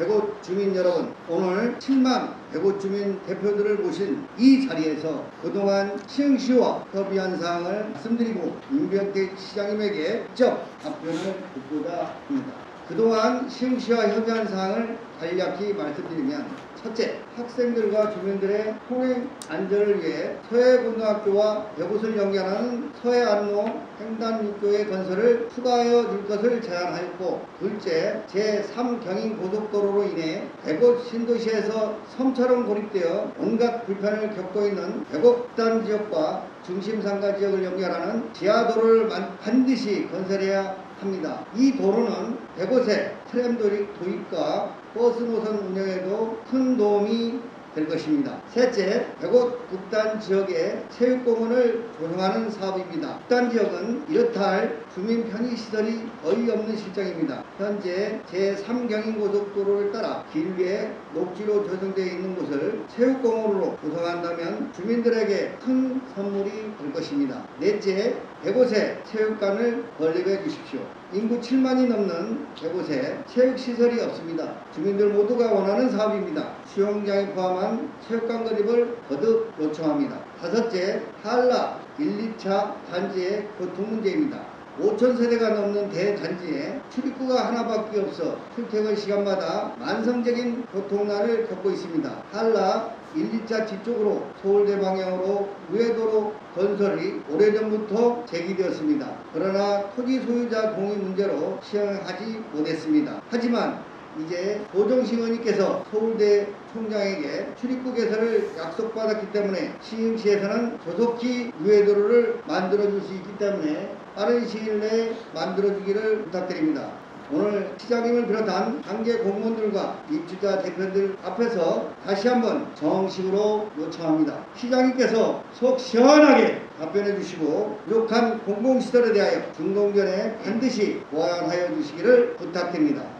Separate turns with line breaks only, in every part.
백옷 주민 여러분, 오늘 7만 백옷 주민 대표들을 모신 이 자리에서 그동안 시흥시와 협의한 사항을 말씀드리고 윤병택 시장님에게 직접 답변을 듣고자 합니다. 그동안 시흥시와 협의한 사항을 간략히 말씀드리면 첫째, 학생들과 주민들의 통행 안전을 위해 서해고등학교와 백옷을 연결하는 서해안로 횡단육교의 건설을 추가하여 줄 것을 제안하였고 둘째, 제3경인 고속도로로 인해 백옷 신도시에서 섬처럼 고립되어 온갖 불편을 겪고 있는 백옥단 지역과 중심상가 지역을 연결하는 지하도로를 만- 반드시 건설해야 합니다. 이 도로는 백옷의 트램 도입- 도입과 버스 노선 운영에도 큰 도움이 될 것입니다. 셋째, 백옷 국단 지역의 체육공원을 조성하는 사업입니다. 국단 지역은 이렇다 할 주민 편의시설이 거의 없는 실정입니다. 현재 제3경인 고속도로를 따라 길게 녹지로 조성되어 있는 곳을 체육공원으로 조성한다면 주민들에게 큰 선물이 될 것입니다. 넷째, 백옷에 체육관을 건립해 주십시오. 인구 7만이 넘는 백옷에 체육시설이 없습니다. 주민들 모두가 원하는 사업입니다. 수영장에 포함한 체육관 건립을 거듭 요청합니다. 다섯째, 한라 1, 2차 단지의 교통 문제입니다. 5천 세대가 넘는 대단지에 출입구가 하나밖에 없어 출퇴근 시간마다 만성적인 교통난을 겪고 있습니다. 한라 1, 2차 뒤쪽으로 서울대 방향으로 우회도로 건설이 오래전부터 제기되었습니다. 그러나 토지 소유자 동의 문제로 시행하지 못했습니다. 하지만 이제 도정시의원님께서 서울대 총장에게 출입구 개설을 약속받았기 때문에 시흥시에서는 조속히 우회도로를 만들어줄 수 있기 때문에 빠른 시일 내에 만들어주기를 부탁드립니다. 오늘 시장님을 비롯한 단계 공무원들과 입주자 대표들 앞에서 다시 한번 정식으로 요청합니다. 시장님께서 속 시원하게 답변해 주시고 부족한 공공시설에 대하여 중동전에 반드시 보완하여 주시기를 부탁드립니다.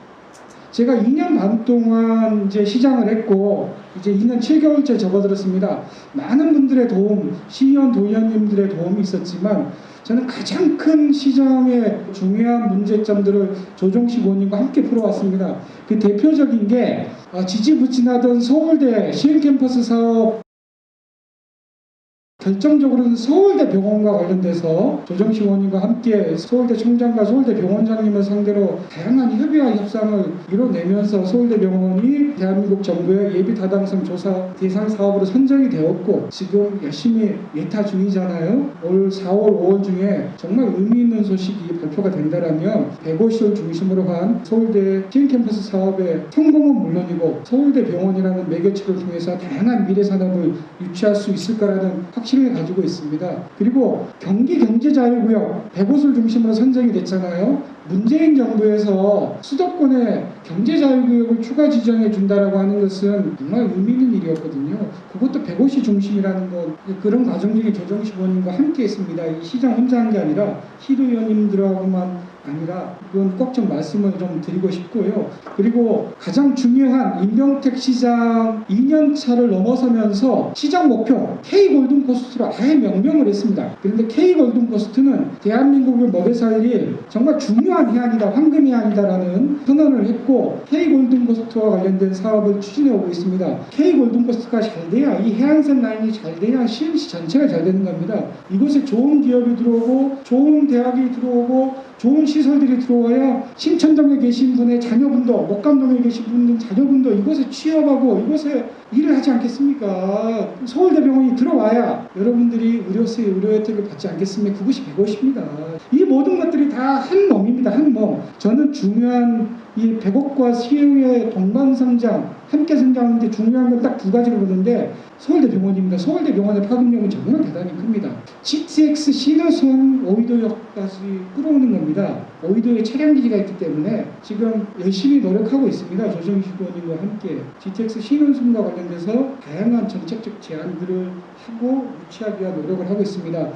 제가 2년 반 동안 이제 시장을 했고 이제 2년 7개월째 접어들었습니다. 많은 분들의 도움, 시의원 도의원님들의 도움이 있었지만 저는 가장 큰 시장의 중요한 문제점들을 조정식 의원님과 함께 풀어왔습니다. 그 대표적인 게 어, 지지부진하던 서울대 시흥 캠퍼스 사업 결정적으로는 서울대 병원과 관련돼서 조정식 의원님과 함께 서울대 총장과 서울대 병원장님을 상대로 다양한 협의와 협상을 이뤄내면서 서울대 병원이 대한민국 정부의 예비 타당성 조사 대상 사업으로 선정이 되었고 지금 열심히 예타 중이잖아요. 올 4월, 5월 중에 정말 의미 있는 소식이 발표가 된다라면 150을 중심으로 한 서울대 시흥 캠퍼스 사업의 성공은 물론이고 서울대 병원이라는 매개체를 통해서 다양한 미래 산업을 유치할 수 있을 거라는 확신 을 가지고 있습니다. 그리고 경기 경제자유구역 100곳을 중심으로 선정이 됐잖아요. 문재인 정부에서 수도권에 경제자유구역을 추가 지정해 준다라고 하는 것은 정말 의미 있는 일이었거든요. 그것도 150이 중심이라는 것 그런 과정 중에 조정식 의원님과 함께 했습니다. 이 시장 혼자 한 게 아니라 시도위원님들하고만 아니라 그건 꼭 좀 말씀을 좀 드리고 싶고요. 그리고 가장 중요한 임병택 시장 2년 차를 넘어서면서 시장 목표 K 골든 코스트로 아예 명명을 했습니다. 그런데 K 골든 코스트는 먹여 살릴 정말 중요한 해안이다, 황금 해안이다라는 선언을 했고 K 골든 코스트와 관련된 사업을 추진해 오고 있습니다. K 골든 코스트가 잘 돼야 이 해안선 라인이 잘 돼야 시흥시 전체가 잘 되는 겁니다. 이곳에 좋은 기업이 들어오고 좋은 대학이 들어오고 좋은 시설들이 들어와야 신천동에 계신 분의 자녀분도 목감동에 계신 분의 자녀분도 이곳에 취업하고 이곳에 일을 하지 않겠습니까? 서울대병원이 들어와야 여러분들이 의료세 의료 혜택을 받지 않겠습니까? 그것이 150입니다. 이 모든 것들이 다 한 몸입니다. 한 몸. 저는 중요한 이 백옥과 시흥의 동반 성장, 함께 성장하는 데 중요한 건 딱 두 가지를 보는데 서울대 병원입니다. 서울대 병원의 파급력은 정말 대단히 큽니다. GTX 신호선 오이도역까지 끌어오는 겁니다. 오이도에 차량 기지가 있기 때문에 지금 열심히 노력하고 있습니다. 조정식 의원님과 함께 GTX 신호선과 관련돼서 다양한 정책적 제안들을 하고 유치하기 위한 노력을 하고 있습니다.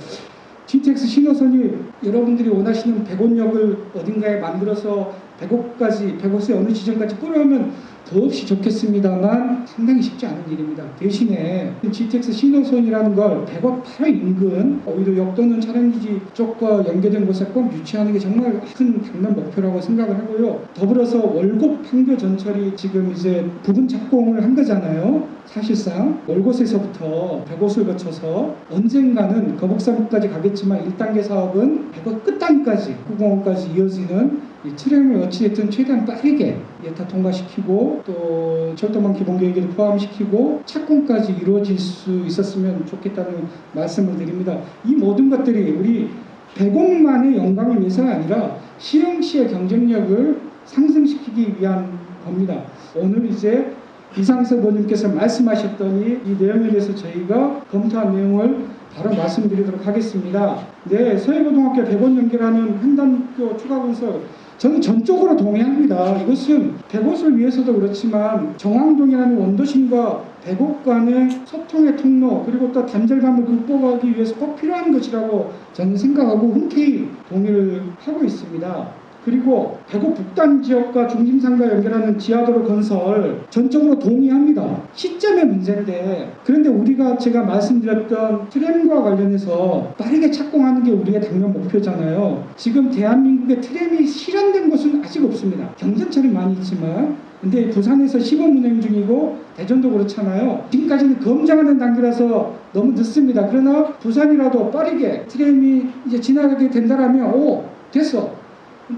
GTX 신호선이 여러분들이 원하시는 백원역을 어딘가에 만들어서 100억까지 100억의 어느 지점까지 끌어오면 더없이 좋겠습니다만 상당히 쉽지 않은 일입니다. 대신에 GTX 신호선이라는 걸 100억 바로 인근 오히려 역도는 차량기지 쪽과 연계된 곳에 꼭 유치하는 게 정말 큰 당면 목표라고 생각을 하고요. 더불어서 월곡 판교 전철이 지금 이제 부분 착공을 한 거잖아요. 사실상 월곶에서부터 100곳을 거쳐서 언젠가는 거북사부까지 가겠지만 1단계 사업은 100곳 끝단까지 9공원까지 이어지는 이 트램을 어찌됐든 최대한 빠르게 예타 통과시키고 또 철도망 기본 계획에도 포함시키고 착공까지 이루어질 수 있었으면 좋겠다는 말씀을 드립니다. 이 모든 것들이 우리 대공만의 영광을 위해서가 아니라 시흥시의 경쟁력을 상승시키기 위한 겁니다. 오늘 이제 이상석 의원님께서 말씀하셨더니 이 내용에 대해서 저희가 검토한 내용을 바로 말씀드리도록 하겠습니다. 네, 서해고등학교 100원 연결하는 한단교 추가 건설 저는 전적으로 동의합니다. 이것은 100옷을 위해서도 그렇지만 정황동이라는 원도심과 100옷 간의 소통의 통로 그리고 또 단절감을 극복하기 위해서 꼭 필요한 것이라고 저는 생각하고 흔쾌히 동의를 하고 있습니다. 그리고 대구 북단 지역과 중심상가 연결하는 지하도로 건설 전적으로 동의합니다. 시점의 문제인데 그런데 우리가 제가 말씀드렸던 트램과 관련해서 빠르게 착공하는 게 우리의 당면 목표잖아요. 지금 대한민국의 트램이 실현된 곳은 아직 없습니다. 경전철이 많이 있지만 근데 부산에서 시범 운행 중이고 대전도 그렇잖아요. 지금까지는 검증하는 단계라서 너무 늦습니다. 그러나 부산이라도 빠르게 트램이 이제 지나가게 된다라면 오 됐어.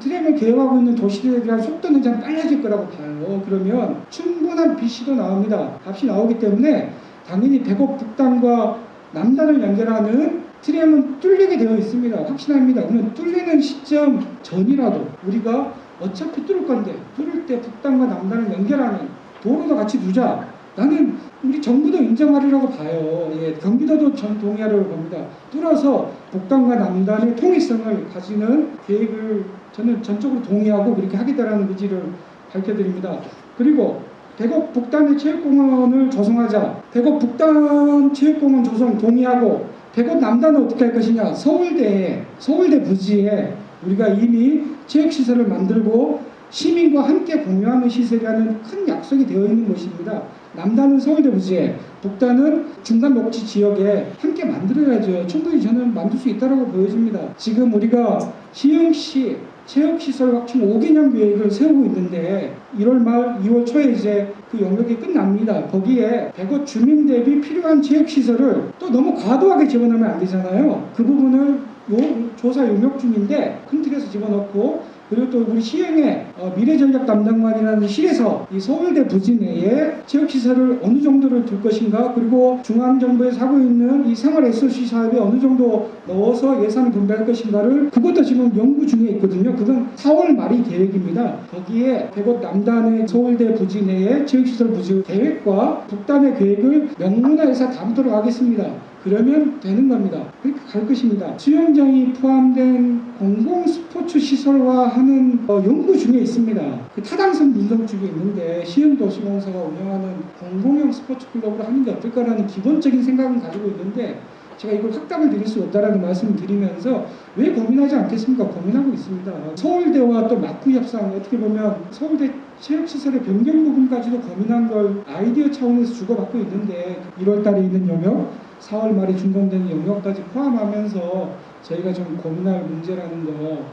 트램을 계획하고 있는 도시들에 대한 속도는 좀 빨라질 거라고 봐요. 그러면 충분한 BC도 나옵니다. 값이 나오기 때문에 당연히 대곡 북단과 남단을 연결하는 트램은 뚫리게 되어 있습니다. 확신합니다. 그러면 뚫리는 시점 전이라도 우리가 어차피 뚫을 건데 뚫을 때 북단과 남단을 연결하는 도로도 같이 두자. 나는 우리 정부도 인정하리라고 봐요. 예, 경기도도 전 동의하려고 봅니다. 뚫어서 북단과 남단의 통일성을 가지는 계획을 저는 전적으로 동의하고 그렇게 하겠다라는 의지를 밝혀드립니다. 그리고 대곡 북단의 체육공원을 조성하자. 대곡 북단 체육공원 조성 동의하고 대곡 남단은 어떻게 할 것이냐. 서울대 서울대 부지에 우리가 이미 체육시설을 만들고 시민과 함께 공유하는 시설이라는 큰 약속이 되어 있는 것입니다. 남단은 서울대 부지에 북단은 중간 녹지 지역에 함께 만들어야죠. 충분히 저는 만들 수 있다고 보여집니다. 지금 우리가 시흥시 체육시설 확충 5개년 계획을 세우고 있는데 1월 말 2월 초에 이제 그 영역이 끝납니다. 거기에 대구 주민 대비 필요한 체육시설을 또 너무 과도하게 집어넣으면 안 되잖아요. 그 부분을 요, 조사 용역 중인데 큰 틀에서 집어넣고 그리고 또 우리 시행의 어, 미래전략 담당관이라는 실에서 이 서울대 부지 내에 체육시설을 어느 정도를 둘 것인가 그리고 중앙정부에서 하고 있는 이 생활 SOC 사업에 어느 정도 넣어서 예산을 분배할 것인가를 그것도 지금 연구 중에 있거든요. 그건 4월 말이 계획입니다. 거기에 대곡 남단의 서울대 부지 내에 체육시설 부지 계획과 북단의 계획을 명문화해서 담도록 하겠습니다. 그러면 되는 겁니다. 그렇게 갈 것입니다. 수영장이 포함된 공공 스포츠 시설화 하는 어, 연구 중에 있습니다. 그 타당성 분석 중에 있는데 시흥도시공사가 운영하는 공공형 스포츠 클럽으로 하는 게 어떨까라는 기본적인 생각은 가지고 있는데 제가 이걸 확답을 드릴 수 없다라는 말씀을 드리면서 왜 고민하지 않겠습니까? 고민하고 있습니다. 서울대와 또 막구 협상 어떻게 보면 서울대 체육시설의 변경 부분까지도 고민한 걸 아이디어 차원에서 주고받고 있는데 1월 달에 있는 영역 4월 말에 준공되는 영역까지 포함하면서 저희가 좀 고민할 문제라는 거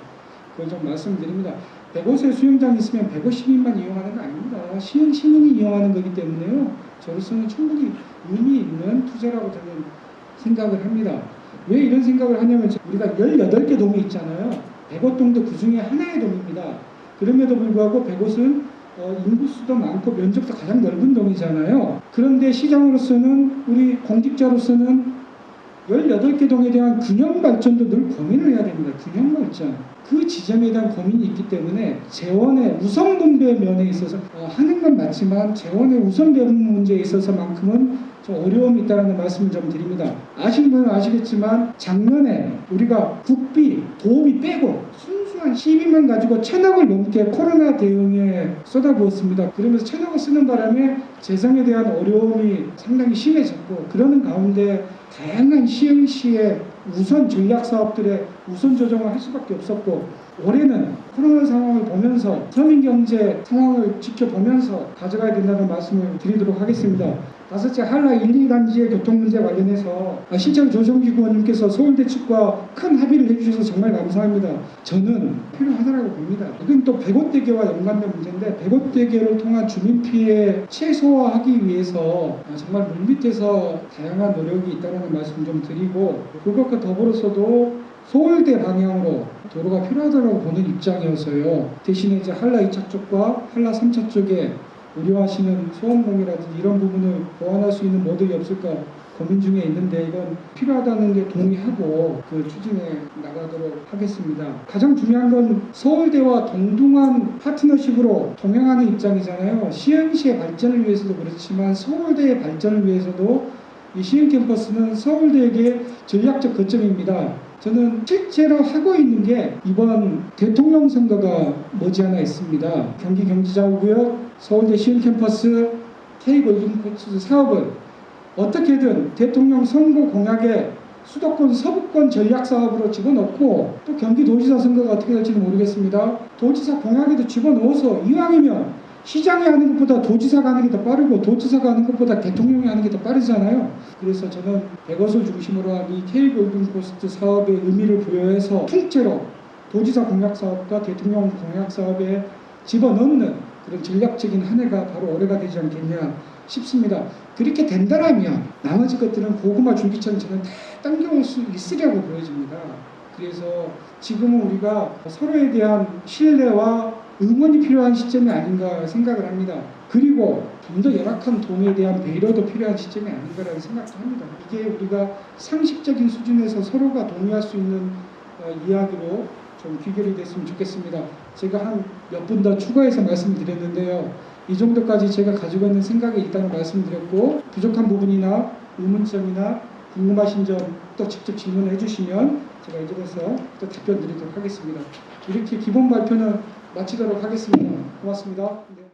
그걸 좀 말씀드립니다. 105세 수영장 있으면 150인만 이용하는 거 아닙니다. 시흥 시민이 이용하는 거기 때문에요. 저로서는 충분히 의미 있는 투자라고 저는 생각을 합니다. 왜 이런 생각을 하냐면 우리가 18개 동이 있잖아요. 105동도 그 중에 하나의 동입니다. 그럼에도 불구하고 105은 어, 인구수도 많고 면적도 가장 넓은 동이잖아요. 그런데 시장으로서는 우리 공직자로서는 18개 동에 대한 균형 발전도 늘 고민을 해야 됩니다. 균형 발전. 그 지점에 대한 고민이 있기 때문에 재원의 우선 분배 면에 있어서 어, 하는 건 맞지만 재원의 우선 배분 문제에 있어서만큼은 좀 어려움이 있다는 말씀을 좀 드립니다. 아시는 분은 아시겠지만 작년에 우리가 국비, 도비 빼고 순수한 12만 가지고 천억을 넘게 코로나 대응에 쏟아부었습니다. 그러면서 천억을 쓰는 바람에 재정에 대한 어려움이 상당히 심해졌고 그러는 가운데 다양한 시흥시의 우선 전략 사업들의 우선 조정을 할 수밖에 없었고 올해는 코로나 상황을 보면서 서민 경제 상황을 지켜보면서 가져가야 된다는 말씀을 드리도록 하겠습니다. 다섯째 한라 1, 2단지의 교통 문제 관련해서 아, 실장 조정기 의원님께서 서울대 측과 큰 합의를 해주셔서 정말 감사합니다. 저는 필요하다고 봅니다. 이건 또 백옷대교와 연관된 문제인데 백옷대교를 통한 주민 피해 최소화하기 위해서 아, 정말 물밑에서 다양한 노력이 있다는 말씀 좀 드리고 그것과 더불어서도 서울대 방향으로 도로가 필요하다고 보는 입장이어서요. 대신에 이제 한라 2차 쪽과 한라 3차 쪽에 우려하시는 소음공이라든지 이런 부분을 보완할 수 있는 모델이 없을까 고민 중에 있는데 이건 필요하다는 게 동의하고 그 추진해 나가도록 하겠습니다. 가장 중요한 건 서울대와 동등한 파트너십으로 동행하는 입장이잖아요. 시흥시의 발전을 위해서도 그렇지만 서울대의 발전을 위해서도 이 시흥 캠퍼스는 서울대에게 전략적 거점입니다. 저는 실제로 하고 있는 게 이번 대통령 선거가 머지않아 있습니다. 경기 경기자구역 서울대 시흥 캠퍼스 K 골든 코스 사업을 어떻게든 대통령 선거 공약에 수도권 서부권 전략 사업으로 집어넣고 또 경기도지사 선거가 어떻게 될지는 모르겠습니다. 도지사 공약에도 집어넣어서 이왕이면 시장이 하는 것보다 도지사가 하는 게 더 빠르고 도지사가 하는 것보다 대통령이 하는 게 더 빠르잖아요. 그래서 저는 백옷을 중심으로 한 이 K 골든 코스트 사업의 의미를 부여해서 통째로 도지사 공약 사업과 대통령 공약 사업에 집어넣는 그런 전략적인 한 해가 바로 올해가 되지 않겠냐 싶습니다. 그렇게 된다라면 나머지 것들은 고구마 줄기처럼 다 당겨올 수 있으려고 보여집니다. 그래서 지금은 우리가 서로에 대한 신뢰와 응원이 필요한 시점이 아닌가 생각을 합니다. 그리고 좀 더 열악한 동에 대한 배려도 필요한 시점이 아닌가라는 생각도 합니다. 이게 우리가 상식적인 수준에서 서로가 동의할 수 있는 어, 이야기로 좀 귀결이 됐으면 좋겠습니다. 제가 한 몇 분 더 추가해서 말씀드렸는데요. 이 정도까지 제가 가지고 있는 생각이 있다는 말씀드렸고 부족한 부분이나 의문점이나 궁금하신 점 또 직접 질문해 주시면 제가 이쪽에서 또 답변 드리도록 하겠습니다. 이렇게 기본 발표는 마치도록 하겠습니다. 고맙습니다. 네.